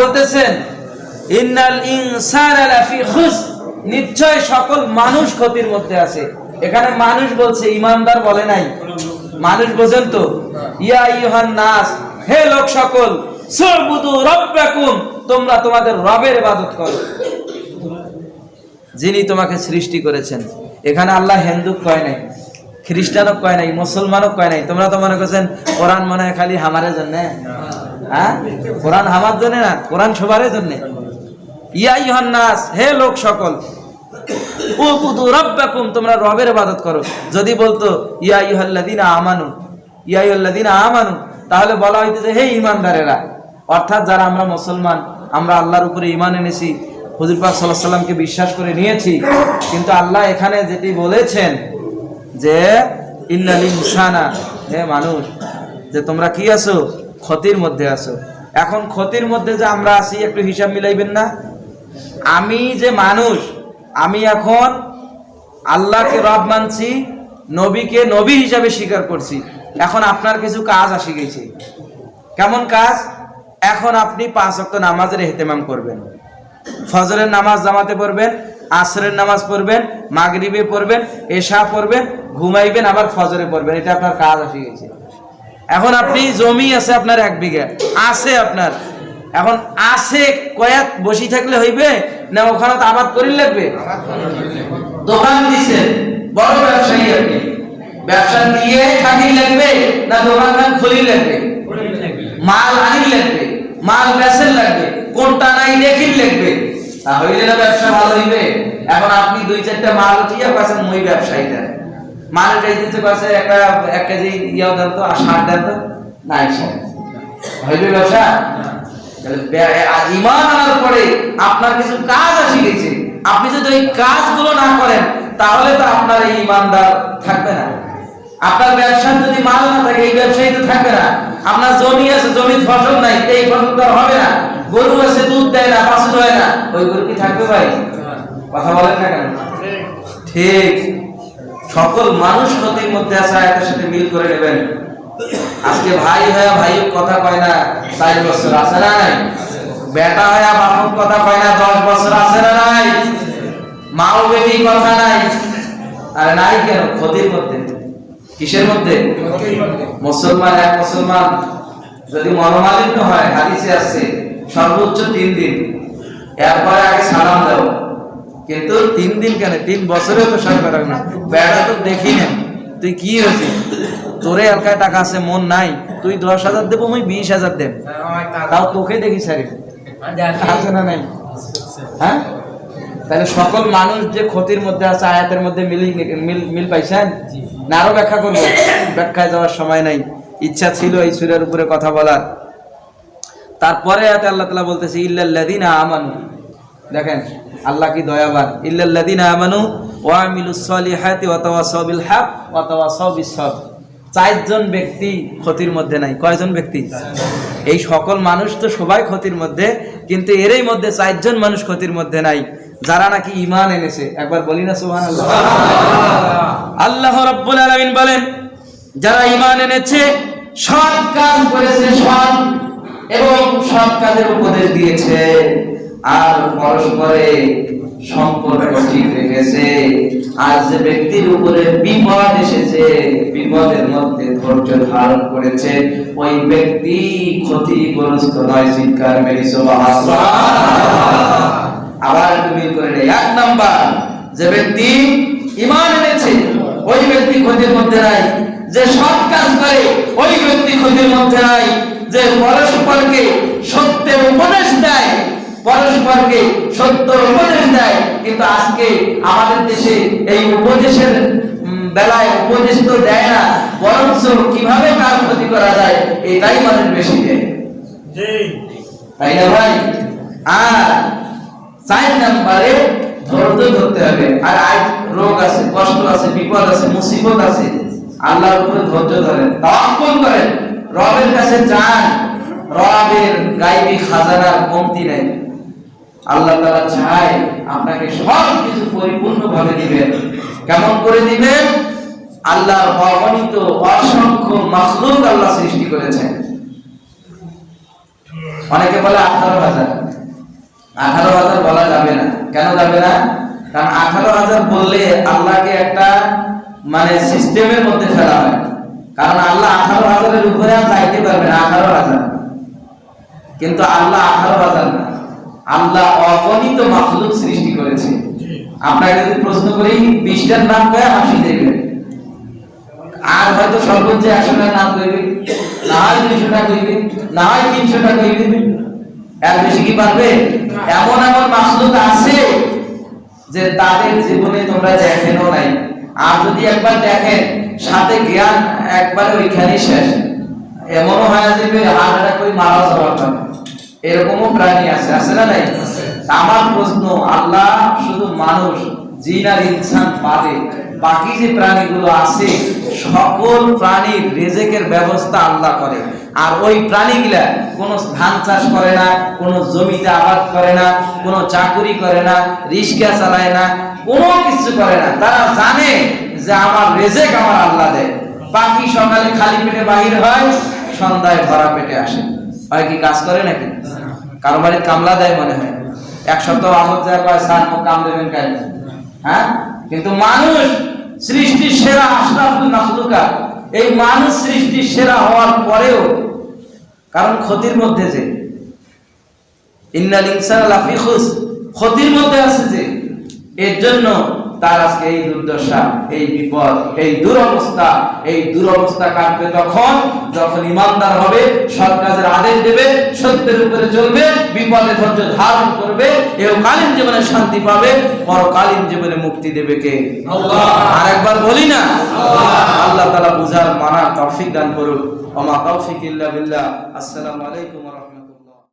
বলতেছেন, ইন্নাল ইনসানা নিশ্চয় সকল মানুষ ক্ষতির মধ্যে আছে। এখানে মানুষ বলছে, ইমানদার বলে নাই। মানুষ বোঝেন তো, ইয়া ইউহান নাস, হে লোক সকল রাব্বাকুম তোমরা তোমাদের রবের ইবাদত করো। যিনি তোমাকে সৃষ্টি করেছেন। এখানে আল্লাহ হিন্দু কয় নাই, খ্রিস্টানও কয় নাই, মুসলমানও কয় নাই। তোমরা তো মনে করছেন, কোরআন মনে হয় খালি হামারের জন্য? হ্যাঁ? কোরআন হামার জন্য না? কোরআন সবার জন্য? ইয়া ইউহান নাস হে লোক সকল, উবুদু রাব্বাকুম, তোমরা রবের ইবাদত করো। যদি বলতো, ইয়া ইউহাল্লাযিনা আমানু, ইয়া আমানু, তাহলে বলা হইতেছে হে ইমানদারেরা অর্থাৎ যারা আমরা মুসলমান, আমরা আল্লাহর উপরে ঈমান এনেছি, হুজুর পাক সাল্লাল্লাহু সাল্লামকে বিশ্বাস করে নিয়েছি, কিন্তু আল্লাহ এখানে যেটি বলেছেন যে, ইন্নাল ইনসানা, হে মানুষ, যে তোমরা কি আছো? ক্ষতির মধ্যে আছো। এখন ক্ষতির মধ্যে যে আমরা আছি, একটু হিসাব মিলাইবেন না? আমি যে মানুষ, আমি এখন আল্লাহকে রব মানছি, নবীকে নবী হিসাবে স্বীকার করছি। এখন আপনার কিছু কাজ আসি গেছে। কেমন কাজ? এখন আপনি পাঁচ অক্ট নামাজের এহতেমাম করবেন। ফজরের নামাজ জামাতে পড়বেন, আসরের নামাজ পড়বেন, মাগরিবে পড়বেন, এশা পড়বেন, ঘুমাইবেন, আবার ফজরে পড়বেন। এটা আপনার কাজ আসি গেছে। এখন আপনি জমি আছে আপনার এক বিঘা, আছে আপনার। এখন আছে কয়েক বসি থাকলে হইবে না ওখানে তো আবাদ করি লাগবে? দোকান দিছে বড় ব্যবসায়ী আপনি ব্যবসা দিয়ে থাকি লাগবে না দোকানদার খুলি লাগবে? মাল আনি লাগবে, মাল বেচের লাগবে, কোনটা নাই দেখিল লাগবে। তাহলে না ব্যবসা ভালো হইবে। এখন আপনি দুই চারটা মাল উঠিয়ে পাচ্ছেন মই মাল চাইতেছে পাশে একটা এক কেজি ইয়াও দেন তো আর সার দেন তো? নাই স্যার হইবে ব্যবসা? ঈমান আনার পরে আপনার কিছু কাজ আসি গেছে। আপনি যদি ওই কাজগুলো না করেন তাহলে তো আপনার এই ইমানদার থাকবে না। আপনার ব্যবসার যদি মাল না থাকে এই ব্যবসায়ী তো থাকবে না। আপনার জমি আছে জমির ফসল নাই এই ফসল তো আর হবে না। গরু আছে দুধ দেয় না বাছুর হয় না। ওই গরু কি থাকবে ভাই? কথা বলেন না কেন? ঠিক। সকল মানুষ ক্ষতির মধ্যে আছে, আয়াতের সাথে মিল করে নেবেন। আজকে ভাই হয়ে ভাই কথা কয় না, চার বছর আছে না নাই? বেটা হয়ে বাপক কথা কয় না, দশ বছর আছে না নাই? মাও বেটি কথা নাই? আরে নাই কেন? ক্ষতির মধ্যে। কিসের মধ্যে? মুসলমান, এক মুসলমান। যদি মনোমালিন্য হয়, হাদিসে আসছে সর্বোচ্চ তিন দিন। এরপরে আগে সালাম দাও। কিন্তু তিন দিন কেন? তিন বছরেও তো বেড়া না। বেড়া তো দেখি না তুই কি হয়েছে? তোরে এলাকায় টাকা আছে, মন নাই। তুই দশ হাজার দেবো আমি বিশ হাজার দেব। তাও তোকে দেখি স্যার আছে না নাই? হ্যাঁ? তাহলে সকল মানুষ যে ক্ষতির মধ্যে আছে, আয়াতের মধ্যে মিল মিল মিল পাইছেন? না আরও ব্যাখ্যা করব। ব্যাখ্যায় যাওয়ার সময় নাই। ইচ্ছা ছিল এই সুরের উপরে কথা বলার। তারপরে আয়াতে আল্লাহ তালা বলতেছে, ইল্লাল্লাযিনা আমানু। দেখেন, আল্লাহ কি দয়াবান? ইল্লাল্লাযিনা আমানু ওয়া আমিলুস সলিহাতি ওয়া তাওয়াসাউ বিল হক ওয়া সবর চারজন ব্যক্তি ক্ষতির মধ্যে নাই। কয়জন ব্যক্তি? এই সকল মানুষ তো সবাই ক্ষতির মধ্যে, কিন্তু এরই মধ্যে চারজন মানুষ ক্ষতির মধ্যে নাই। যারা নাকি ঈমান এনেছে। একবার বলি না, সুবহানাল্লাহ। আল্লাহ রাব্বুল আলামিন বলেন, যারা ঈমান এনেছে, সৎ কাজ করেছে সৎ এবং সৎ কাজের উপদেশ দিয়েছে। আর পরস্পরে সম্পর্ক ঠিক রেখেছে। যে ব্যক্তির উপরে বিপদ এসেছে, বিপদের মধ্যে ধৈর্য ধারণ করেছে, ওই ব্যক্তি ক্ষতিগ্রস্ত নয়, চিৎকার আবার তুমি করে এক নাম্বার, যে ব্যক্তি ইমান এনেছে, ওই ব্যক্তি ক্ষতির মধ্যে নাই। যে সৎ কাজ করে, ওই ব্যক্তি ক্ষতির মধ্যে নাই। যে পরস্পরকে সত্যের উপদেশ দেয় পরস্পরকে সত্য উপদেশ দেয়। কিন্তু আজকে আমাদের দেশে এই উপদেশের বেলায় উপদেশ তো দেয় না বরঞ্চ কীভাবে কার ক্ষতি করা যায় এটাই মানুষ বেশি দেয়। তাই না ভাই? আর চার নাম্বারে ধৈর্য ধরতে হবে। আর আজ রোগ আছে কষ্ট আছে বিপদ আছে মুসিবত আছে আল্লাহর উপরে ধৈর্য ধরেন তাওয়াক্কুল করেন। রবের কাছে যান রবের গাইবি খাজানার কমতি নাই আল্লাহ তাআলা চায় আপনাকে পরিপূর্ণভাবে দিবেন। কেমন করে দিবেন? আল্লাহর অগণিত অসংখ্য মাখলুক আল্লাহ সৃষ্টি করেছেন। অনেকে বলে আঠারো হাজার। আঠারো হাজার বলা যাবে না। কেন যাবে না? কারণ আঠারো হাজার বললে আল্লাহকে একটা মানে সিস্টেমের মধ্যে ফেলা হয়। কারণ আল্লাহ আঠারো হাজারের উপরে আর চাইতে পারবে না, আঠারো হাজার। কিন্তু আল্লাহ আঠারো হাজার না। আল্লাহ অগণিত মাখলুক সৃষ্টি করেছে। আপনাকে যদি প্রশ্ন করি, বিশটার নাম কয়ে হাসি দেবেন আর হয়তো সর্বোচ্চ একশো টাকা নাম কইবে। না হয় দুইশো টাকা কইবে, না হয় তিনশো টাকা কইবে। এর বেশি কি পারবে? এমন এমন মাসলুক আছে যে তাদের জীবনে তোমরা দেখেনও নাই। আর যদি একবার দেখেন, সাথে জ্ঞান একবার ওইখানে শেষ। এমনও হয় যে হার্ট অ্যাটাক করে মারা যাওয়ার জন্য। এরকমও প্রাণী আছে আছে না নাই? আমার প্রশ্ন আল্লাহ শুধু মানুষ জিন আর ইনসান বাদে বাকি যে প্রাণীগুলো আছে সকল প্রাণীর রেজেকের ব্যবস্থা আল্লাহ করে। আর ওই প্রাণীগুলা কোনো ধান চাষ করে না কোনো জমিতে আবাদ করে না কোনো চাকুরি করে না রিস্কা চালায় না কোনো কিছু করে না। তারা জানে যে আমার রেজেক আমার আল্লাহ দেয়। পাখি সকালে খালি পেটে বাহির হয় সন্ধ্যায় ভরা পেটে আসে। হয় কি কাজ করে নাকি? কারও বাড়ির কামলা দেয় মনে হয়। এক সপ্তাহ আমদ যায় কয় স্যার কাম দেবেন কেন? হ্যাঁ? কিন্তু মানুষ সৃষ্টির সেরা আশরাফুল মাখলুকা এই মানুষ সৃষ্টির সেরা হওয়ার পরেও, কারণ ক্ষতির মধ্যে যে। ইন্নাল ইনসান ক্ষতির মধ্যে আছে যে। এর জন্য তার আজকে এই দুর্দশা এই বিপদ এই দুরবস্থা এই দুরবস্থা কাটবে তখন যখন ইমানদার হবে সৎ কাজের আদেশ দেবে সত্যের উপরে চলবে বিপদে ধৈর্য ধারণ করবে এহকালীন জীবনে শান্তি পাবে পরকালীন জীবনে মুক্তি দেবে কে। আর একবার বলি না? আল্লাহ। তাআলা বুঝার মানা তৌফিক দান করুন ওমা তৌফিক ইল্লা বিল্লাহ। আসসালামু আলাইকুম